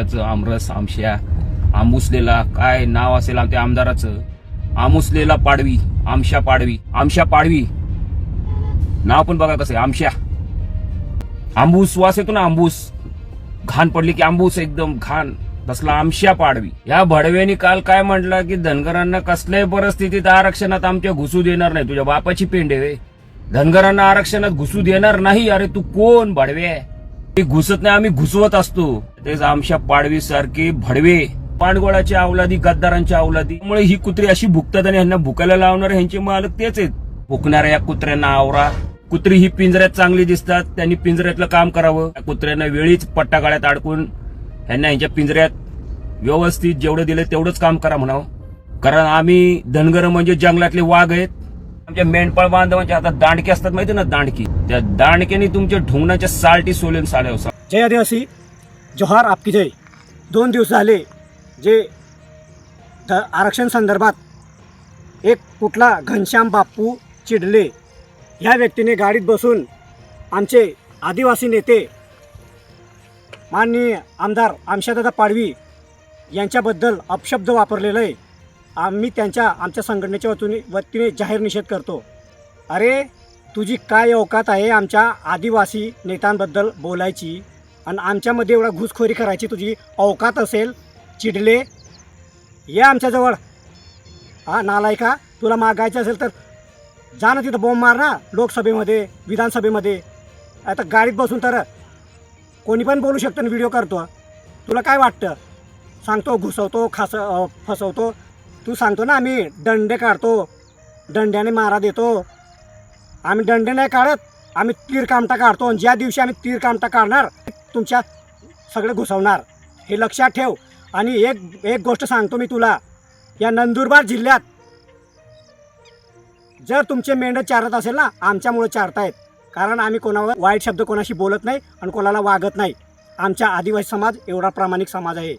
त्याचं आमरस आमश्या आमुसलेला काय नाव असेल आमच्या आमदाराचं? आमुसलेला पाडवी आमशा पाडवी आमशा पाडवी. नाव पण बघा कसं आहे, आमशा. आंबूस वास येतो ना आंबूस. घाण पडली की आंबूस एकदम घाण. तसला आमशा पाडवी. या भडव्यानी काल काय म्हटलं की धनगरांना कसल्याही परिस्थितीत आरक्षणात आमच्या घुसू देणार नाही. तुझ्या बापाची पेंडे वे. धनगरांना आरक्षणात घुसू देणार नाही. अरे तू कोण भडवे ते घुसत नाही आम्ही घुसवत असतो. तेच आमच्या पाडवी सारखे भडवे पांडगोळाच्या अवलादी गद्दारांच्या अवलादी त्यामुळे ही कुत्री अशी भुकतात आणि ह्यांना भुकायला लावणारे ह्यांचे मालक तेच आहेत. भुकणाऱ्या या कुत्र्यांना आवरा. कुत्री ही पिंजऱ्यात चांगली दिसतात त्यांनी पिंजऱ्यातलं काम करावं. या कुत्र्यांना वेळीच पट्टागाड्यात अडकून ह्यांना ह्यांच्या पिंजऱ्यात व्यवस्थित जेवढं दिलं तेवढंच काम करा म्हणावं. कारण आम्ही धनगर म्हणजे जंगलातले वाघ आहेत. आमच्या मेंढपाळ बांधवांच्या हातात दांडके असतात माहिती ना दांडकी? त्या दांडक्याने तुमच्या ढोंगणाच्या सालटी सोलेन साड्या जय आदिवासी. जोहार आपकी जय। दोन दिवस झाले जे द आरक्षण संदर्भात एक कुठला घनश्याम बाप्पू चिडले. ह्या व्यक्तीने गाडीत बसून आमचे आदिवासी नेते माननीय आमदार आमशादादा पाडवी यांच्याबद्दल अपशब्द वापरलेलं आहे. आम्ही त्यांच्या आमच्या संघटनेच्या वतीने वतीने जाहीर निषेध करतो. अरे तुझी काय अवकात आहे आमच्या आदिवासी नेत्यांबद्दल बोलायची? आणि आमच्यामध्ये एवढा घुसखोरी करायची तुझी अवकात असेल चिडले. ये आमच्याजवळ. हा नालायका तुला मागायचं असेल तर जा ना तिथं बॉम्ब मार ना लोकसभेमध्ये विधानसभेमध्ये. आता गाडीत बसून तर कोणी पण बोलू शकतो ना व्हिडिओ करतो. तुला काय वाटतं? सांगतो घुसवतो खास फसवतो. तू सांगतो ना आम्ही दंडे काढतो. दंड्याने मारा देतो. आम्ही दंडे नाही काढत आम्ही तीर कामटा काढतो. आणि ज्या दिवशी आम्ही तीर कामटा काढणार तुमच्या सगळे घुसवणार. हे लक्षात ठेव. आणि एक एक गोष्ट सांगतो मी तुला. या नंदुरबार जिल्ह्यात जर तुमचे मेंढ चारत असेल ना आमच्यामुळे चारतायत. कारण आम्ही कोणावर वाईट शब्द कोणाशी बोलत नाही आणि कोणाला वागत नाही. आमचा आदिवासी समाज एवढा प्रामाणिक समाज आहे.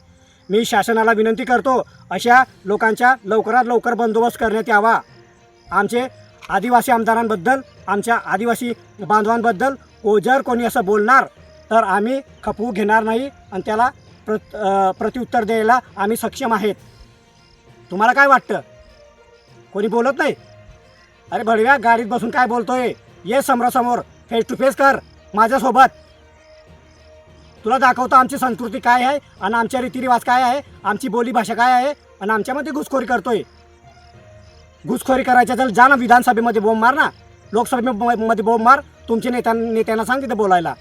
मी शासनाला विनंती करतो अशा लोकांच्या लवकरात लवकर बंदोबस्त करण्यात यावा. आमचे आदिवासी आमदारांबद्दल आमच्या आदिवासी बांधवांबद्दल को जर कोणी असं बोलणार तर आम्ही खपवू घेणार नाही आणि त्याला प्रत प्रत्युत्तर द्यायला आम्ही सक्षम आहेत. तुम्हाला काय वाटतं? कोणी बोलत नाही? अरे भडव्या गाडीत बसून काय बोलतोय? ये समोरासमोर फेस टू फेस कर माझ्यासोबत. तुला दाखवतो आमची संस्कृती काय आहे आणि आमच्या रीतिरिवाज काय आहे आमची बोलीभाषा काय आहे आणि आमच्यामध्ये घुसखोरी करतोय. घुसखोरी करायच्या तर जा ना विधानसभेमध्ये बोंब मार ना. लोकसभेमध्ये बोंब मार तुमच्या नेत्यां नेत्यांना सांग तिथे बोलायला.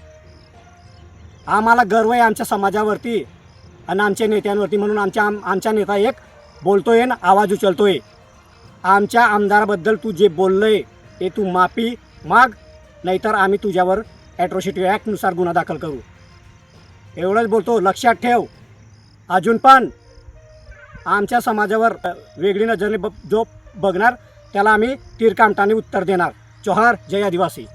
आम्हाला गर्व आहे आमच्या समाजावरती आणि आमच्या नेत्यांवरती म्हणून आमच्या आम आमच्या नेता एक बोलतोय ना आवाज उचलतोय. आमच्या आमदाराबद्दल तू जे बोललंय ते तू माफी माग नाहीतर आम्ही तुझ्यावर ॲट्रॉसिटी ॲक्टनुसार गुन्हा दाखल करू. एवढंच बोलतो लक्षात ठेव. अजून पण आमच्या समाजावर वेगळी नजरेने ब जो बघणार त्याला आम्ही तीरकामटाने उत्तर देणार. जोहार जय आदिवासी.